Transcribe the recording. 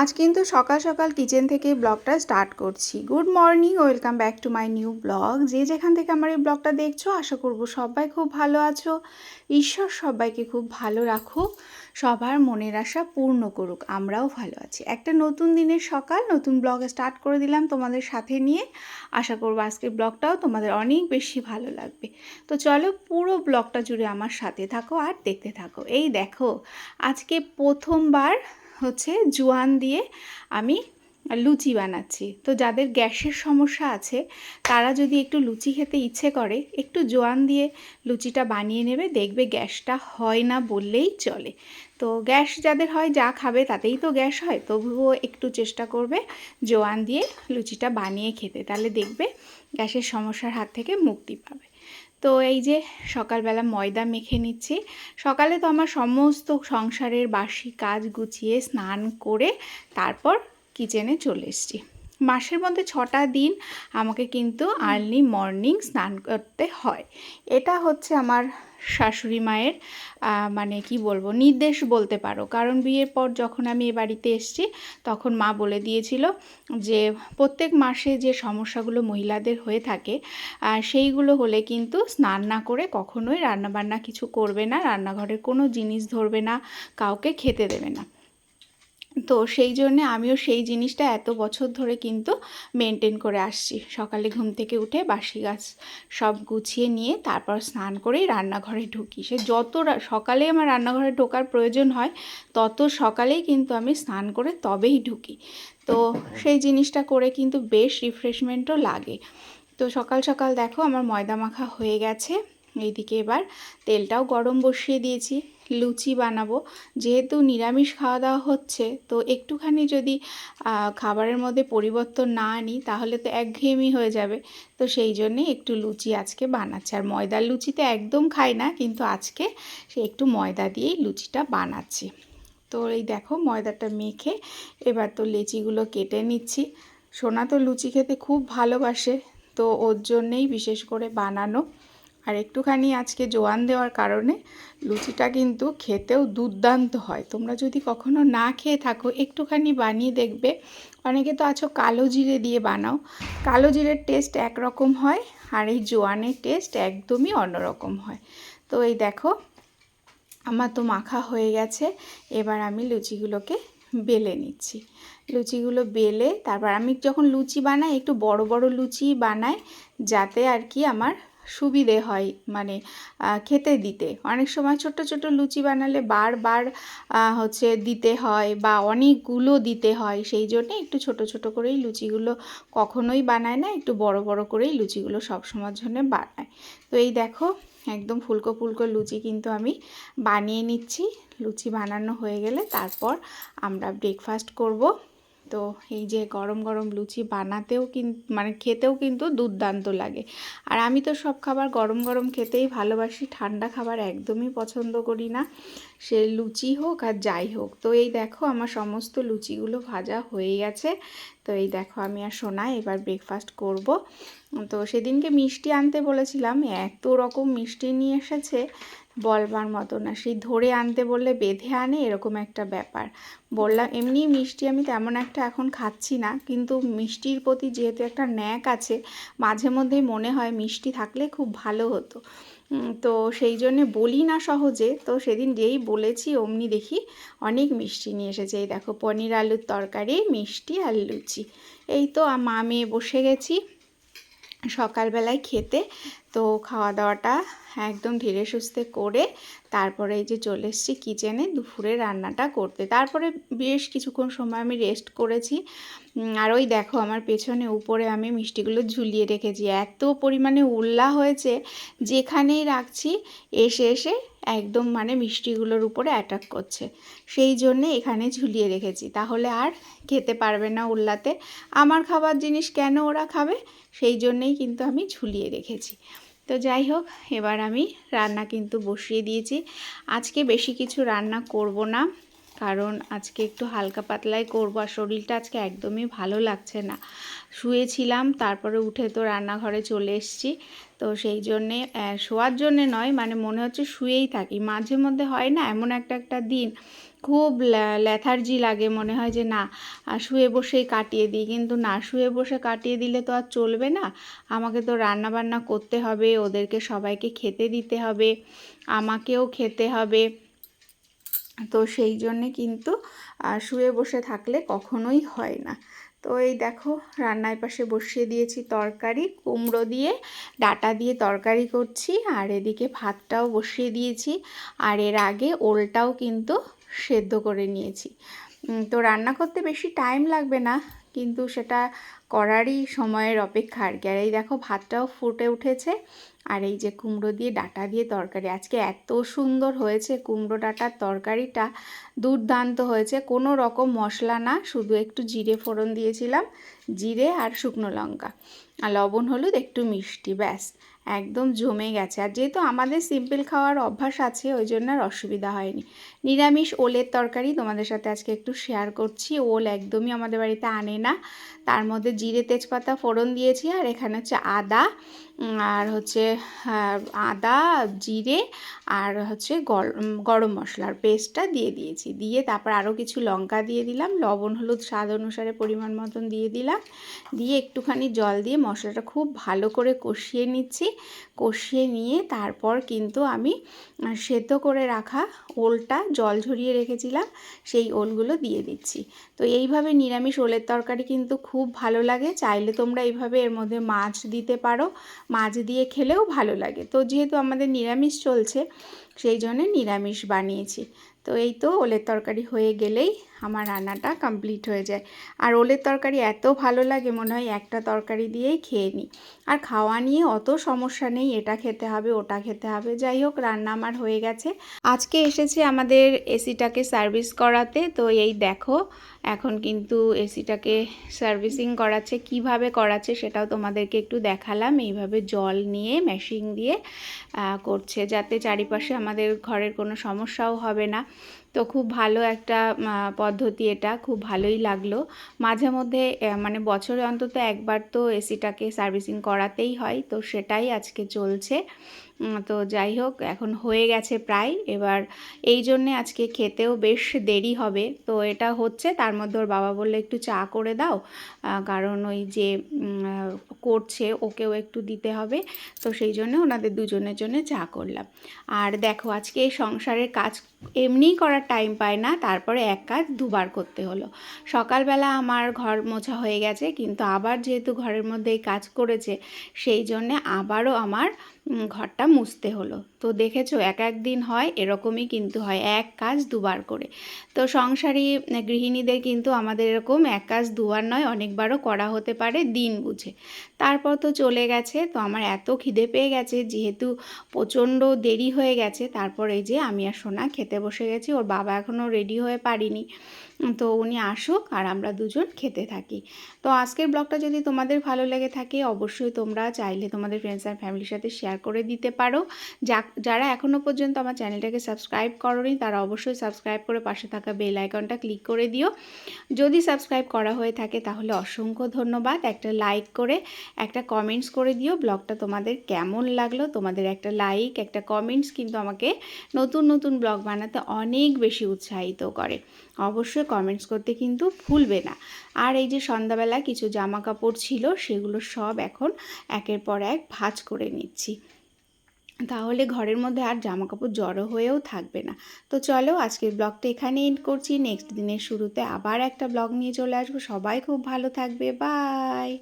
আজ কিন্তু সকাল সকাল কিচেন থেকে ব্লগটা স্টার্ট করছি। Good morning, welcome back to my new blog. যে যেখান থেকে আমার এই ব্লগটা দেখছ, আশা করব সবাই খুব ভালো আছো। ঈশ্বর সবাইকে খুব ভালো রাখুক, সবার মনের আশা পূর্ণ করুক, আমরাও ভালো আছি। একটা নতুন দিনের সকাল, নতুন ব্লগ স্টার্ট করে দিলাম তোমাদের সাথে নিয়ে। আশা করব আজকের ব্লগটাও তোমাদের অনেক বেশি ভালো লাগবে। তো চলো পুরো ব্লগটা জুড়ে আমার সাথে থাকো আর দেখতে থাকো। এই দেখো, আজকে প্রথমবার হচ্ছে জোয়ান দিয়ে আমি লুচি বানাচ্ছি। তো যাদের গ্যাসের সমস্যা আছে, তারা যদি একটু লুচি খেতে ইচ্ছে করে, একটু জোয়ান দিয়ে লুচিটা বানিয়ে নেবে, দেখবে গ্যাসটা হয় না বললেই চলে। তো গ্যাস যাদের হয়, যা খাবে তাতেই তো গ্যাস হয়, তবুও একটু চেষ্টা করবে জোয়ান দিয়ে লুচিটা বানিয়ে খেতে। তাহলে দেখবে গ্যাসের সমস্যার হাত থেকে মুক্তি পাবে। তো এই যে সকালবেলা ময়দা মেখে নিচ্ছি। সকালে তো আমার সমস্ত সংসারের বাসি কাজ গুছিয়ে স্নান করে তারপর কিচেনে চলে এসেছি। মাসের মধ্যে ছটা দিন আমাকে কিন্তু আর্লি মর্নিং স্নান করতে হয়। এটা হচ্ছে আমার শাশুড়ি মায়ের মানে কি বলব, নির্দেশ বলতে পারো। কারণ বিয়ের পর যখন আমি এ বাড়িতে এসেছি, তখন মা বলে দিয়েছিল যে, প্রত্যেক মাসে যে সমস্যাগুলো মহিলাদের হয়ে থাকে সেইগুলো হলে কিন্তু স্নান না করে কখনোই রান্নাবান্না কিছু করবে না, রান্নাঘরের কোনো জিনিস ধরবে না, কাউকে খেতে দেবে না। তো সেই জন্যে আমিও সেই জিনিসটা এত বছর ধরে কিন্তু মেনটেন করে আসছি। সকালে ঘুম থেকে উঠে বাসি গাছ সব গুছিয়ে নিয়ে তারপর স্নান করেই রান্নাঘরে ঢুকি। সে যত সকালে আমার রান্নাঘরে ঢোকার প্রয়োজন হয়, তত সকালেই কিন্তু আমি স্নান করে তবেই ঢুকি। তো সেই জিনিসটা করে কিন্তু বেশ রিফ্রেশমেন্টও লাগে। তো সকাল সকাল দেখো আমার ময়দা মাখা হয়ে গেছে। এইদিকে এবার তেলটাও গরম বসিয়ে দিয়েছি, লুচি বানাবো। যেহেতু নিরামিষ খাওয়া দাওয়া হচ্ছে, তো একটুখানি যদি খাবারের মধ্যে পরিবর্তন না আনি, তাহলে তো একঘেয়েমি হয়ে যাবে। তো সেই জন্যে একটু লুচি আজকে বানাচ্ছে। আর ময়দার লুচি তো একদম খাই না, কিন্তু আজকে সে একটু ময়দা দিয়েই লুচিটা বানাচ্ছি। তো এই দেখো ময়দাটা মেখে এবার তো লেচিগুলো কেটে নিচ্ছি। সোনা তো লুচি খেতে খুব ভালোবাসে, তো ওর জন্যেই বিশেষ করে বানানো। আর একটুখানি আজকে জোয়ান দেওয়ার কারণে লুচিটা কিন্তু খেতেও দুর্দান্ত হয়। তোমরা যদি কখনো না খেয়ে থাকো, একটুখানি বানিয়ে দেখবে। অনেকে তো আছো কালো জিরে দিয়ে বানাও। কালো জিরের টেস্ট একরকম হয় আর এই জোয়ানের টেস্ট একদমই অন্যরকম হয়। তো এই দেখো, আমার তো মাখা হয়ে গেছে। এবার আমি লুচিগুলোকে বেলে নিচ্ছি। লুচিগুলো বেলে তারপর আমি যখন লুচি বানাই, একটু বড় বড় লুচি বানাই, যাতে আর কি আমার সুবিধে হয় মানে খেতে দিতে। অনেক সময় ছোট ছোট লুচি বানালে বারবার হচ্ছে দিতে হয় বা অনেকগুলো দিতে হয়, সেই জন্যে একটু ছোট ছোট করেই লুচিগুলো কখনোই বানায় না, একটু বড় বড় করেই লুচিগুলো সবসময়ের জন্য বানায়। তো এই দেখো, একদম ফুলকো ফুলকো লুচি কিন্তু আমি বানিয়ে নিচ্ছি। লুচি বানানো হয়ে গেলে তারপর আমরা ব্রেকফাস্ট করব। তো এই যে গরম গরম লুচি বানাতেও কিন্তু মানে খেতেও কিন্তু দুর্দান্ত লাগে। আর আমি তো সব খাবার গরম গরম খেতেই ভালোবাসি, ঠান্ডা খাবার একদমই পছন্দ করি না। সে লুচি হোক আর যাই হোক, তো এই দেখো আমার সমস্ত লুচিগুলো ভাজা হয়ে গেছে। তো এই দেখো আমি আর সোনাই এবার ব্রেকফাস্ট করব। তো সেদিনকে মিষ্টি আনতে বলেছিলাম, এত রকম মিষ্টি নিয়ে এসেছে বলবার মতো না। সেই ধরে আনতে বললে বেঁধে আনে এরকম একটা ব্যাপার। বললাম, এমনি মিষ্টি আমি তেমন একটা এখন খাচ্ছি না, কিন্তু মিষ্টির প্রতি যেহেতু একটা ন্যাক আছে, মাঝে মধ্যেই মনে হয় মিষ্টি থাকলে খুব ভালো হতো। তো সেই জন্যে বলি না সহজে। তো সেদিন যেই বলেছি, অমনি দেখি অনেক মিষ্টি নিয়ে এসেছে। এই দেখো, পনির আলুর তরকারি, মিষ্টি আর লুচি। এই তো মা মেয়ে বসে গেছি সকালবেলায় খেতে। তো খাওয়া দাওয়াটা একদম ধীরে সুস্থে করে তারপরে এই যে চলে এসেছি কিচেনে দুপুরে রান্নাটা করতে। তারপরে বেশ কিছুক্ষণ সময় আমি রেস্ট করেছি। আর ওই দেখো আমার পেছনে উপরে আমি মিষ্টিগুলো ঝুলিয়ে রেখেছি। এত পরিমাণে উল্লা হয়েছে যেখানেই রাখছি এসে এসে একদম মানে মিষ্টিগুলোর উপরে অ্যাটাক করছে। সেই জন্যে এখানে ঝুলিয়ে রেখেছি। তাহলে আর খেতে পারবে না উল্লাতে। আমার খাবার জিনিস কেন ওরা খাবে? সেই জন্যেই কিন্তু আমি ঝুলিয়ে রেখেছি। তো যাই হোক, এবার আমি রান্না কিন্তু বসিয়ে দিয়েছি। আজকে বেশি কিছু রান্না করব না, কারণ আজকে একটু হালকা পাতলাই করব আর শরীরটা আজকে একদমই ভালো লাগছে না। শুয়েছিলাম, তারপরে উঠে তো রান্নাঘরে চলে এসেছি, তো সেই জন্যে শোয়ার জন্যে নয় মানে মনে হচ্ছে শুয়েই থাকি। মাঝে মধ্যে হয় না, এমন একটা একটা দিন খুব ল্যাথার্জি লাগে মনে হয় যে, না শুয়ে বসেই কাটিয়ে দিই। কিন্তু না, শুয়ে বসে কাটিয়ে দিলে তো আর চলবে না। আমাকে তো রান্না বান্না করতে হবে, ওদেরকে সবাইকে খেতে দিতে হবে, আমাকেও খেতে হবে। তো সেই জন্যে কিন্তু শুয়ে বসে থাকলে কখনোই হয় না। তো এই দেখো, রান্নার পাশে বসিয়ে দিয়েছি তরকারি, কুমড়ো দিয়ে ডাটা দিয়ে তরকারি করছি, আর এদিকে ভাতটাও বসিয়ে দিয়েছি, আর এর আগে ওলটাও কিন্তু সেদ্ধ করে নিয়েছি। তো রান্না করতে বেশি টাইম লাগবে না, কিন্তু সেটা করারই সময়ের অপেক্ষা। আর কি আর এই দেখো ভাতটাও ফুটে উঠেছে। আর এই যে কুমড়ো দিয়ে ডাটা দিয়ে তরকারি। আজকে এত সুন্দর হয়েছে কুমড়ো ডাটার তরকারিটা। দুর্দান্ত হয়েছে। কোনো রকম মশলা না, শুধু একটু জিরে ফোড়ন দিয়েছিলাম। জিরে আর শুকনো লঙ্কা। আর লবণ, হলুদ, একটু মিষ্টি, ব্যাস। একদম জমে গেছে। আর যেহেতু আমাদের সিম্পল খাওয়ার অভ্যাস আছে, ওই জন্য আর অসুবিধা হয়নি। নিরামিষ ওলের তরকারি তোমাদের সাথে আজকে একটু শেয়ার করছি। ওল একদমই আমাদের বাড়িতে আনে না। তার মধ্যে জিরে তেজপাতা ফোড়ন দিয়েছি আর এখানে হচ্ছে আদা আর হচ্ছে আদা, জিরে আর হচ্ছে গরম গরম মশলার পেস্টটা দিয়ে দিয়েছি। দিয়ে তারপর আরও কিছু লঙ্কা দিয়ে দিলাম, লবণ, হলুদ, স্বাদ অনুসারে পরিমাণ মতন দিয়ে দিলাম। দিয়ে একটুখানি জল দিয়ে মশলাটা খুব ভালো করে কষিয়ে নিচ্ছি। কষিয়ে নিয়ে তারপর কিন্তু আমি সেদ্ধ করে রাখা ওলটা জল ঝরিয়ে রেখেছিলাম, সেই ওলগুলো দিয়ে দিচ্ছি। তো এইভাবে নিরামিষ ওলের তরকারি কিন্তু খুব ভালো লাগে। চাইলে তোমরা এইভাবে এর মধ্যে মাছ দিতে পারো মাছ দিয়ে খেলেও ভালো লাগে। তো যেহেতু আমাদের নিরামিষ চলছে, সেই জন্যে নিরামিষ বানিয়েছি। তো এই তো ওলের তরকারি হয়ে গেলেই আমার রান্নাটা কমপ্লিট হয়ে যায়। আর ওলের তরকারি এত ভালো লাগে, মনে হয় একটা তরকারি দিয়েই খেয়ে নিই। আর খাওয়া নিয়ে অত সমস্যা নেই, এটা খেতে হবে, ওটা খেতে হবে। যাই হোক, রান্না আমার হয়ে গেছে। আজকে এসেছে আমাদের এসিটাকে সার্ভিস করাতে। তো এই দেখো, এখন কিন্তু এসিটাকে সার্ভিসিং করাচ্ছে, কীভাবে করাচ্ছে সেটাও তোমাদেরকে একটু দেখালাম। এইভাবে জল নিয়ে মেশিন দিয়ে করছে। যাতে চারিপাশে আমাদের ঘরের কোনো সমস্যাও হবে না। তো খুব ভালো একটা পদ্ধতি এটা, খুব ভালোই লাগল। মাঝে মধ্যে মানে বছরে অন্তত একবার তো এসিটাকে সার্ভিসিং করাতেই হয়, তো সেটাই আজকে চলছে। তো যাই হোক, এখন হয়ে গেছে প্রায়। এবার এই জন্যে আজকে খেতেও বেশ দেরি হবে। তো এটা হচ্ছে, তার মধ্যে ওর বাবা বলল, একটু চা করে দাও। কারণ ওই যে করছে, ওকেও একটু দিতে হবে। তো সেই জন্য ওনাদের দুজনের জন্য চা করলাম। আর দেখো, আজকে এই সংসারের কাজ এমনিই করার টাইম পায় না। তারপরে এক কাজ দুবার করতে হলো। সকালবেলা আমার ঘর মোছা হয়ে গেছে, কিন্তু আবার যেহেতু ঘরের মধ্যে এই কাজ করেছে, সেই জন্যে আবারও আমার ঘরটা মুছতে হলো। তো দেখেছ, এক এক দিন হয়, এরকমই কিন্তু হয়, এক কাজ দুবার করে। তো সংসারী, গৃহিণীদের কিন্তু আমাদের এরকম এক কাজ দুবার নয়, অনেকবারও করা হতে পারে দিন বুঝে। তারপর তো চলে গেছে। তো আমার এত খিদে পেয়ে গেছে, যেহেতু প্রচণ্ড দেরি হয়ে গেছে, তারপর এই যে আমি আর সোনা খেতে বসে গেছি, ওর বাবা এখনও রেডি হয়ে পারিনি। তো উনি আসুক আর আমরা দুজন খেতে থাকি। তো আজকের ব্লগটা যদি তোমাদের ভালো লেগে থাকে, অবশ্যই তোমরা চাইলে তোমাদের ফ্রেন্ডস অ্যান্ড ফ্যামিলির সাথে শেয়ার করে দিতে পারো। যারা এখনও পর্যন্ত আমার চ্যানেলটাকে সাবস্ক্রাইব করোনি, তারা অবশ্যই সাবস্ক্রাইব করে পাশে থাকা বেল আইকনটা ক্লিক করে দিও। যদি সাবস্ক্রাইব করা হয়ে থাকে, তাহলে অসংখ্য ধন্যবাদ। একটা লাইক করে একটা কমেন্টস করে দিও। ব্লগটা তোমাদের কেমন লাগল? তোমাদের একটা লাইক একটা কমেন্টস কিন্তু আমাকে নতুন নতুন ব্লগ বানাতে অনেক বেশি উৎসাহিত করে। অবশ্যই কমেন্টস করতে কিন্তু ভুলবে না। আর এই যে সন্ধ্যাবেলা কিছু জামা কাপড় ছিল, সেগুলো সব এখন একের পর এক ভাঁজ করে নিচ্ছি। তাহলে ঘরের মধ্যে আর জামা কাপড় জড়ো হয়েও থাকবে না। তো চলো, আজকের ব্লগটা এখানে এন্ড করছি। নেক্সট দিনের শুরুতে আবার একটা ব্লগ নিয়ে চলে আসব। সবাই খুব ভালো থাকবে। বাই